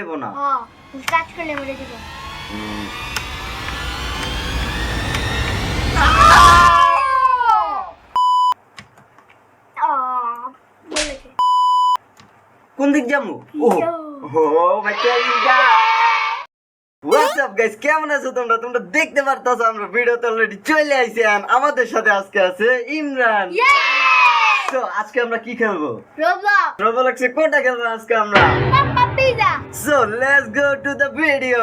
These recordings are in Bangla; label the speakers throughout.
Speaker 1: দেবো না।
Speaker 2: হ্যাঁ টাচ করলে মরে বলেছে।
Speaker 1: কোন দিক যাব? ও বাচ্চা হোয়াটসঅ্যাপ গাইস কেমন আছো তোমরা? তোমরা দেখতে পারতাছো আমরা ভিডিওতে অলরেডি চলে আইছি আমাদের সাথে আজকে আছে ইমরান। তো আজকে আমরা কি খেলব?
Speaker 2: রোবলক
Speaker 1: রোবলক্সে কোনটা খেলব আজকে আমরা? So let's go to the video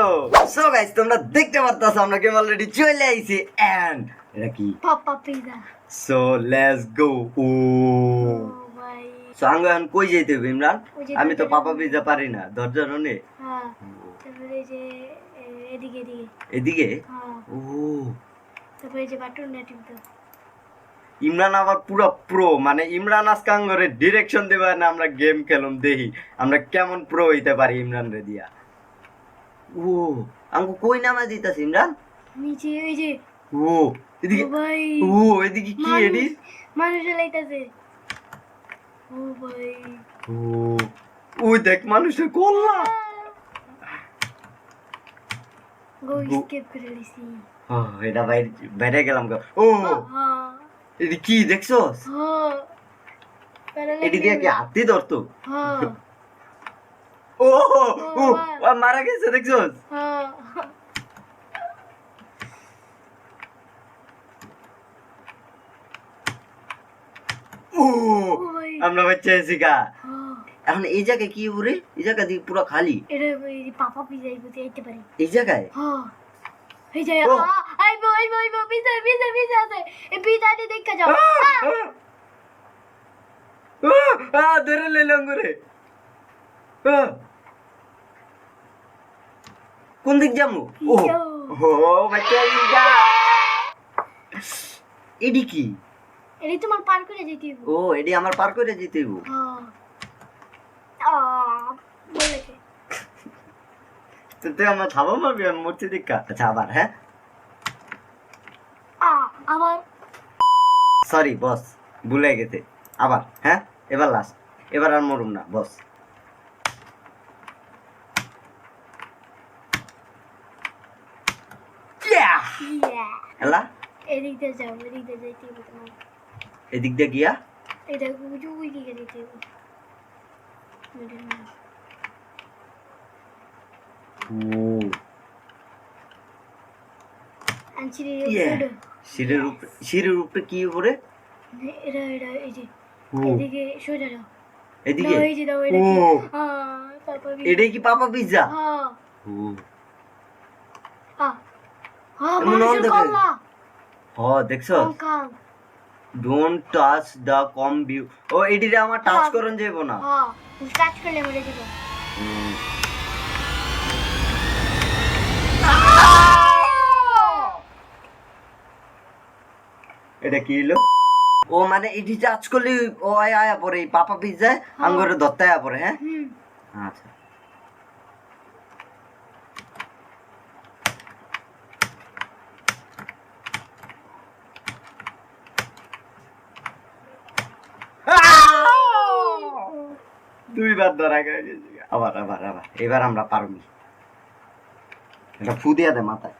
Speaker 1: so guys তোমরা দেখতে পারতাছো আমরা গেম অলরেডি চলে আইছি এন্ড এটা কি?
Speaker 2: Papa pizza
Speaker 1: so let's go ও।
Speaker 2: ও ভাই
Speaker 1: সো আঙ্গ এখন কই যাইতে হবে? ইমরান আমি তো পাপা। পিজা পারি না দরজার ওনে
Speaker 2: হ্যাঁ এদিকে এদিকে।
Speaker 1: এদিকে?
Speaker 2: হ্যাঁ।
Speaker 1: ও।
Speaker 2: তারপরে যে টিপতে
Speaker 1: ইমরান আবার পুরো প্রো মানে ইমরান আজকে আঙ্গরে ডিরেকশন দেবে না আমরা গেম খেলুম দেখি আমরা কেমন প্রো হইতে পারি ইমরান রে দিয়া। ও আঙ্গু কই নামা দিতাস ইমরান?
Speaker 2: নিচে ওই যে
Speaker 1: ও এদিকে
Speaker 2: ও ভাই
Speaker 1: ও এদিকে কি এডি?
Speaker 2: মানুষ লাইতাছে ও ভাই।
Speaker 1: ও ওই দেখ মানুষের কল্লা।
Speaker 2: গো স্কেপ করে দিছি।
Speaker 1: ও এটা বাইরে বাইরে গেলাম গো। ও
Speaker 2: হ্যাঁ
Speaker 1: কি দেখছস
Speaker 2: হ্যাঁ প্যারালাইজ
Speaker 1: এডি দিয়ে কি হাতি ধরতো?
Speaker 2: হ্যাঁ।
Speaker 1: ও মারা গেছে
Speaker 2: হ্যাঁ। ওই
Speaker 1: আমরা বাচ্চা আছি গা।
Speaker 2: হ্যাঁ।
Speaker 1: এখন এই জায়গায় কি উড়ে এই জায়গা দিয়ে পুরো খালি?
Speaker 2: এটা এই পাপা পিজা এই বুঝে আইতে পারে।
Speaker 1: এই জায়গায়?
Speaker 2: হ্যাঁ। এই যে আইবো আইবো আইবো পিজা পিজা পিজা আছে এই পিজাটি দেখে যাও আ!
Speaker 1: ধরে করে কোন দিক যাব ও ও বাচ্চা ইগা এডি কি
Speaker 2: এটি তোমার পার করে যেতে
Speaker 1: ও এডি আমার পার করে যেতে হইব
Speaker 2: হ্যাঁ আ, বলেছে
Speaker 1: তো তুই আমার থাবা মারবি আমি মরছি দেখা আচ্ছা আবার হ্যাঁ?
Speaker 2: আবার?
Speaker 1: সরি বস ভুলে গেছে। আবার হ্যাঁ? এবার লাস্ট এবার আর মরুম না বস!
Speaker 2: এদিক দিয়ে যাও এদিক দিয়ে যাইতে হইব তোমার।
Speaker 1: এদিক দিয়ে গিয়া?
Speaker 2: এটা ওই দিকে যেতে হইব মিডল না
Speaker 1: ও
Speaker 2: আনছিরি
Speaker 1: Yeah. সিঁড়ির উপরে সিঁড়ির উপরে কি উপরে
Speaker 2: এটা এটা এই যে এদিকে সোজা যাও
Speaker 1: এদিকে
Speaker 2: এই যে দাও এটা
Speaker 1: ও
Speaker 2: হ্যাঁ পাপা বি
Speaker 1: এটাই কি পাপা পিজ্জা
Speaker 2: হ্যাঁ হ্যাঁ হ্যাঁ মানুষের কল্লা
Speaker 1: হ দেখছ ডোন্ট টাচ দা কম ভিউ ও এডিরে আমার টাচ। করন যাইব না
Speaker 2: হ্যাঁ টাচ করলে মরে যাবে
Speaker 1: হুম। এটা কি হলো? ও মানে এটি টাচ করলে ও আয় আয়া পরে পাপা পিজ্জায় আঙ্গুরে ধরতে আয়া পরে হ্যাঁ? আচ্ছা। দুইবার ধরা গেছে আবার আবার আবার। এবার আমরা পারবি এটা ফু দিয়া দে মাথায়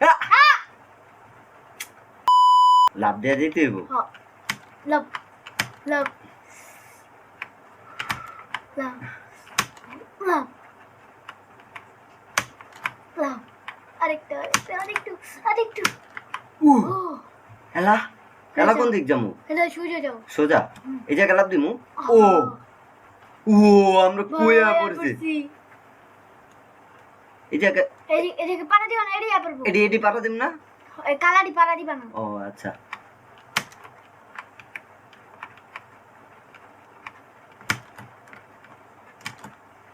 Speaker 1: আহ! লাভ দিয়া যেতে হইব।
Speaker 2: লাভ লাভ লাভ লাভ লাভ আরেকটু আরেকটু আরেকটু আরেকটু।
Speaker 1: উহ
Speaker 2: ও
Speaker 1: এলা এলা কোন দিক যামু
Speaker 2: এটা সোজা যাও
Speaker 1: সোজা? এই জায়গা লাভ দিমু? ও ও আমরা কুয়া পড়ছি। এই জায়গা
Speaker 2: এদিকে পাড়া না
Speaker 1: এডি এডি দিম না?
Speaker 2: পাড়া দিবা না।
Speaker 1: ও আচ্ছা।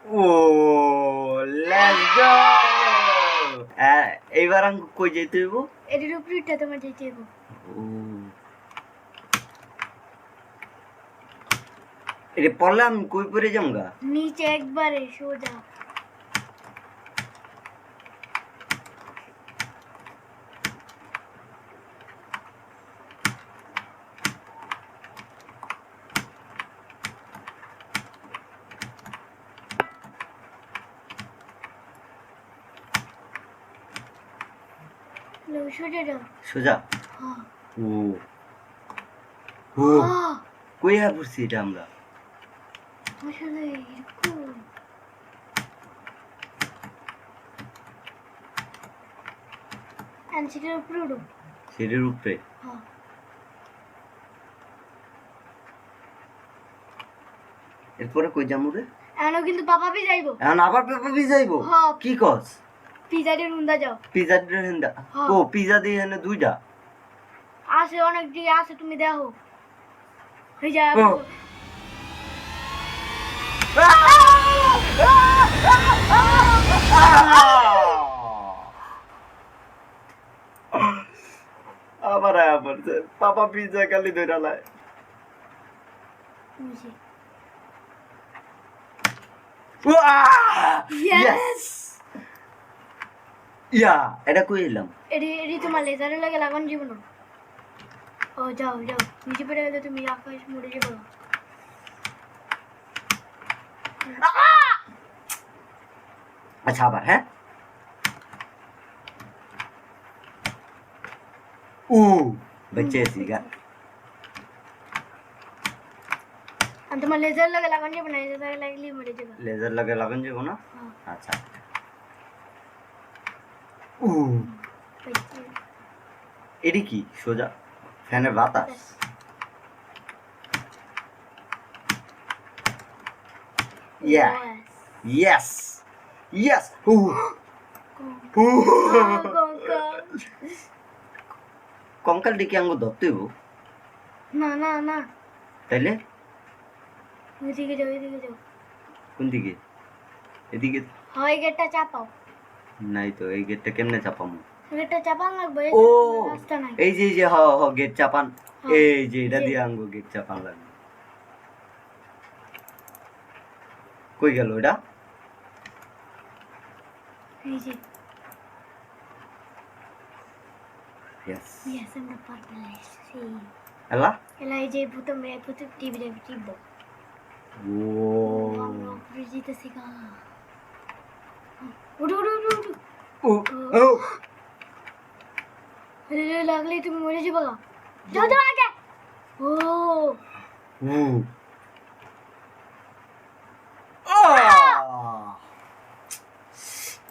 Speaker 1: ও লেটস গো এইবার আমি কই যেতে হইব?
Speaker 2: এটির উপরিটা তোমার যেতে
Speaker 1: হইব। এটা পড়লে আমি কই পরে যাম গা
Speaker 2: নিচে একবারে সোজা। সোজা
Speaker 1: ও ও পড়ছি এটা আমরা
Speaker 2: উপরে উঠো
Speaker 1: উপরে
Speaker 2: হ্যাঁ
Speaker 1: এরপরে কই যামু রে
Speaker 2: এখনও কিন্তু পাপা পি যাইবো
Speaker 1: এখন আবার পেপার পি যাইবো। কি কস
Speaker 2: পিজারে নুন্দা যাও।
Speaker 1: পিজা দিয়ে হেন্দা
Speaker 2: হ্যাঁ।
Speaker 1: ও পিজা দিয়ে হেনে দুইটা?
Speaker 2: আছে অনেক দিকে আছে তুমি দেখো। হয়ে যায়।
Speaker 1: ও। আবার পাপা পিজা খালি ধরে লাই
Speaker 2: বুঝি।
Speaker 1: ইয়েস ইয়া এটা কই এলাম
Speaker 2: এটি এটি তোমার লেজারের লাগে লাগান যাবো না ও যাও যাও নিচে পড়ে গেলে তুমি আকাশ মরে যাবো
Speaker 1: আচ্ছা আবার হ্যাঁ ও बच्चे सीगा
Speaker 2: আর তোমার লেজার লাগে লাগান যাবো না লেজার লাগলে মরে যাবো
Speaker 1: लेजर लगे लगन जो ना
Speaker 2: হ্যাঁ
Speaker 1: अच्छा ও
Speaker 2: পেয়েছি।
Speaker 1: কি? সোজা? ফ্যানের বাতাস? ইয়া। ইয়েস ইয়েস ও ও
Speaker 2: কঙ্কা।
Speaker 1: কঙ্কাল ডেকে আঙ্গ ধরতে হইব
Speaker 2: না না না
Speaker 1: তাইলে
Speaker 2: ওইদিকে যাও ওইদিকে যাও
Speaker 1: কোন দিকে এদিকে
Speaker 2: হয় গেটটা চাপাও
Speaker 1: নাই তো এই গেটটা কেমনে চাপামু?
Speaker 2: গেটটা চাপান লাগবে
Speaker 1: ও এই যে যে হ হ গেট চাপান।
Speaker 2: হ্যাঁ,
Speaker 1: এই যে এটা দিয়ে আঙ্গো গেট চাপান লাগবে। কই গেল এটা?
Speaker 2: এই যে। এই যে ভূত মেয়ে ভূত টিভি দেখবি টিপবো।
Speaker 1: ও।
Speaker 2: আমরা গা। লাগলে তুমি মরে যাবে। যাও আগে।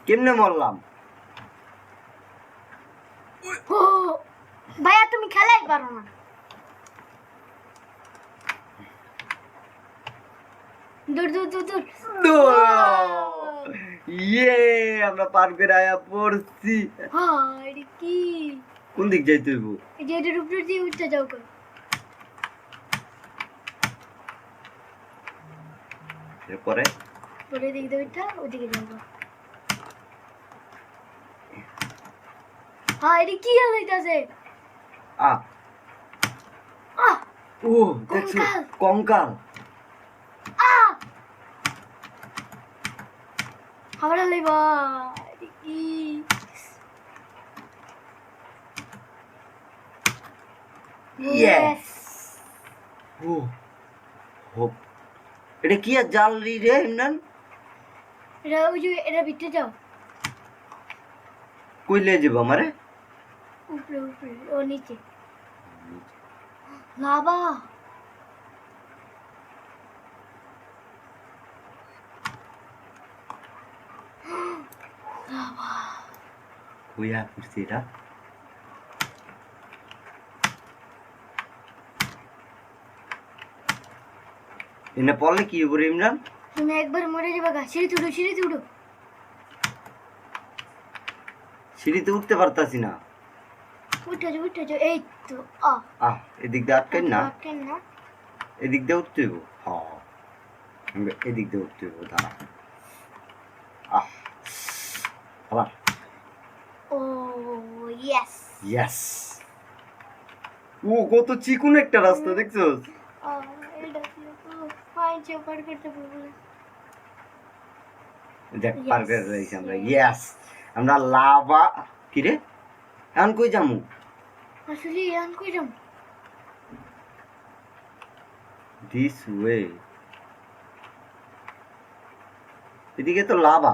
Speaker 1: কেমনে মরলাম
Speaker 2: ও ভাইয়া তুমি খেলাই পারো না দূর দূর দূর দূর
Speaker 1: ইয়ে আমরা পার করে আয়া পড়ছি।
Speaker 2: এটা কি?
Speaker 1: কোন দিক যাইতে হইব?
Speaker 2: এই যে এটার উপরে দিয়ে উঠতে যাও কেন
Speaker 1: এরপরে
Speaker 2: পরে? দিক দিয়ে উঠা ওদিকে যাব হ্যাঁ এটা কি হইতাছে?
Speaker 1: আ।
Speaker 2: আহ!
Speaker 1: ও দেখছ
Speaker 2: কঙ্কাল। আহ হাওড়া লইবা এটা কি
Speaker 1: Yes. ও ও। এটা কি আর জাল রি ইমরান?
Speaker 2: এটা ওই যে এটা ভিতরে যাও।
Speaker 1: কই লে যাব আমারে?
Speaker 2: উপরে উপরে ও নিচে। লাভা লাভা
Speaker 1: কই আর করছি এটা? এনে পড়লে কি ইমরান?
Speaker 2: তুমি একবার মরে যাবে গা। সিঁড়ি তুলো সিঁড়ি তুলো
Speaker 1: সিঁড়িতে উঠতে পারতাছি না।
Speaker 2: উঠে যাও উঠে যাও। এই তো আ।
Speaker 1: আহ এদিক দিয়ে আটকেন না?
Speaker 2: আটকেন না।
Speaker 1: এদিক দিয়ে উঠতে হইব? হ্যাঁ এদিক দিয়ে উঠতে হইব দাঁড়া। আহ। আবার।
Speaker 2: ও ইয়েস
Speaker 1: ইয়েস ও কত চিকুন একটা রাস্তা দেখছ
Speaker 2: এটা কি করতে পারব না।
Speaker 1: দেখ পার করে রয়েছি আমরা। ইয়েস আমরা লাভা কি রে? এখন কই যামু?
Speaker 2: আসলে ইয়ান কই যাম?
Speaker 1: দিস ওয়ে এদিকে তো লাভা।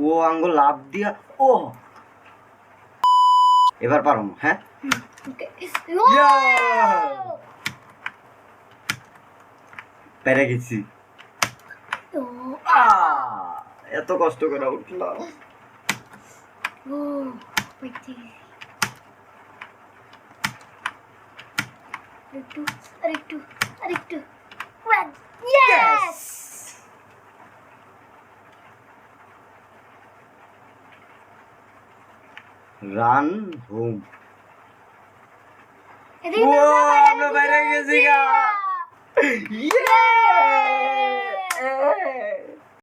Speaker 1: ও আঙ্গ লাভ দিয়া ও! এবার পারো হ্যাঁ?
Speaker 2: ওকে
Speaker 1: পেরে গেছি। এত কষ্ট করে উঠলাম।
Speaker 2: আরেকটু আরেকটু আরেকটু। ইয়েস
Speaker 1: রান হোম আমরা বাইরে গেছি গা।
Speaker 2: Yeah!